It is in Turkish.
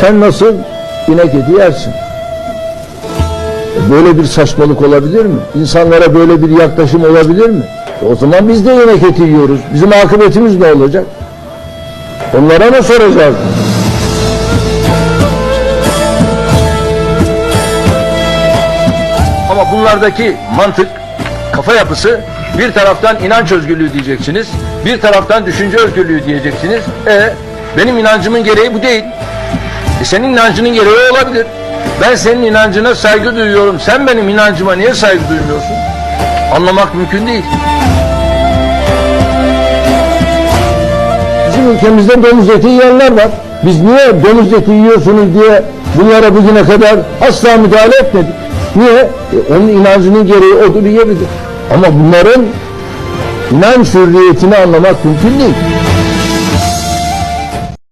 Sen nasıl inek eti yersin? Böyle bir saçmalık olabilir mi? İnsanlara böyle bir yaklaşım olabilir mi? E, O zaman biz de inek eti yiyoruz. Bizim akıbetimiz ne olacak? Onlara mı soracağız? Ama bunlardaki mantık, kafa yapısı bir taraftan inanç özgürlüğü diyeceksiniz, bir taraftan düşünce özgürlüğü diyeceksiniz. E benim inancımın gereği bu değil. E, senin inancının gereği olabilir. Ben senin inancına saygı duyuyorum. Sen benim inancıma niye saygı duymuyorsun? Anlamak mümkün değil. Bizim ülkemizde domuz eti yiyenler var. Biz niye domuz eti yiyorsunuz diye bunlara bugüne kadar asla müdahale etmedik. Niye? E, onun inancının gereği odur yiyebilir. Ama bunların inanç hürriyetini anlamak mümkün değil.